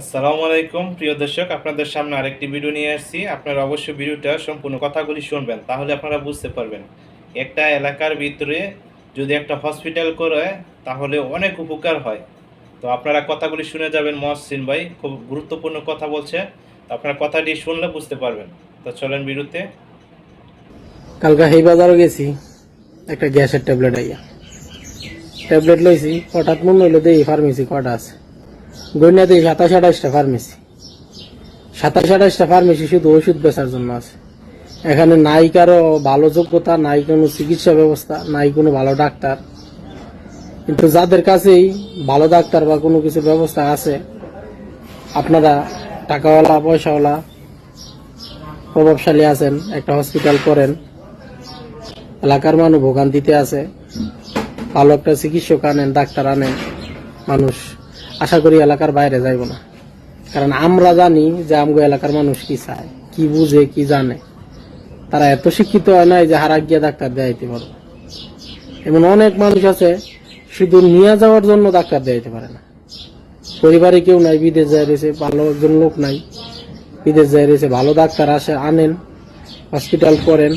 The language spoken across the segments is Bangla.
আসসালামু আলাইকুম, প্রিয় দর্শক, আপনাদের সামনে আরেকটি ভিডিও নিয়ে আসছি। আপনারা অবশ্যই ভিডিওটা সম্পূর্ণ কথাগুলি শুনবেন, তাহলে আপনারা বুঝতে পারবেন। একটা এলাকার ভিতরে যদি একটা হসপিটাল করে, তাহলে অনেক উপকার হয়। তো আপনারা কথাগুলি শুনে যাবেন, মহসিন ভাই, খুব গুরুত্বপূর্ণ কথা বলছে। তো আপনারা কথাটি শুনলে বুঝতে পারবেন। তো চলেন ভিডিওতে। কালকে হেই বাজারও গেছি, একটা গ্যাসের ট্যাবলেট আইয়া। ট্যাবলেট লইছি, হঠাৎ মনে হইল দেই ফার্মেসি কটা আছে। গইনা সাতাশ আঠাশটা ফার্মেসি সাতাশ আঠাশটা ফার্মেসি শুধু ওষুধ বেচার জন্য আছে। এখানে নাই কারও ভালো যোগ্যতা, নাই কোনো চিকিৎসা ব্যবস্থা, নাই কোনো ভালো ডাক্তার। কিন্তু যাদের কাছেই ভালো ডাক্তার বা কোনো কিছু ব্যবস্থা আছে, আপনারা টাকাওয়ালা, পয়সাওয়ালা, প্রভাবশালী আছেন, একটা হসপিটাল করেন। এলাকার মানুষ ভোগান্তিতে আছে। ভালো একটা চিকিৎসক আনেন, ডাক্তার আনেন, মানুষ আশা করি এলাকার বাইরে যাইব না। কারণ আমরা জানি যে আমগো এলাকার মানুষ কি চায়, কি বুঝে, কি জানে। তারা এত শিক্ষিত হয় নাই যে হারা গিয়ে ডাক্তার দেয়াইতে পারবে। এমন অনেক মানুষ আছে, শুধু নিয়ে যাওয়ার জন্য ডাক্তার দেয়াইতে পারে না। পরিবারে কেউ নাই, বিদেশ যায় রয়েছে, ভালো একজন লোক নাই। বিদেশ যায় রয়েছে, ভালো ডাক্তার আসে, আনেন হসপিটাল করেন।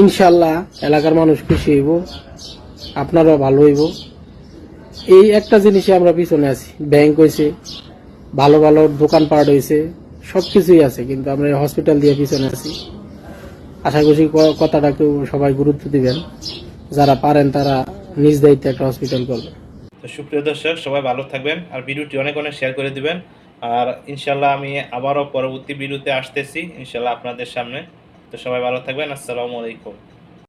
ইনশাল্লাহ এলাকার মানুষ খুশি হইব, আপনারাও ভালো হইব। এই একটা জিনিসে আমরা পিছনে আছি। ব্যাংক হয়েছে ভালো ভালো দোকানপাট হয়েছে সব কিছুই আছে, কিন্তু আমরা হসপিটাল দিয়ে পিছনে আছি। আশা করছি ক- কথাটা কেউ সবাই গুরুত্ব দিবেন। যারা পারেন তারা নিজ দায়িত্বে একটা হসপিটাল করবেন। তো সুপ্রিয় দর্শক, সবাই ভালো থাকবেন আর ভিডিওটি অনেক অনেক শেয়ার করে দিবেন। আর ইনশাল্লাহ আমি আবারও পরবর্তী ভিডিওতে আসতেছি ইনশাল্লাহ আপনাদের সামনে। তো সবাই ভালো থাকবেন, আসসালামু আলাইকুম।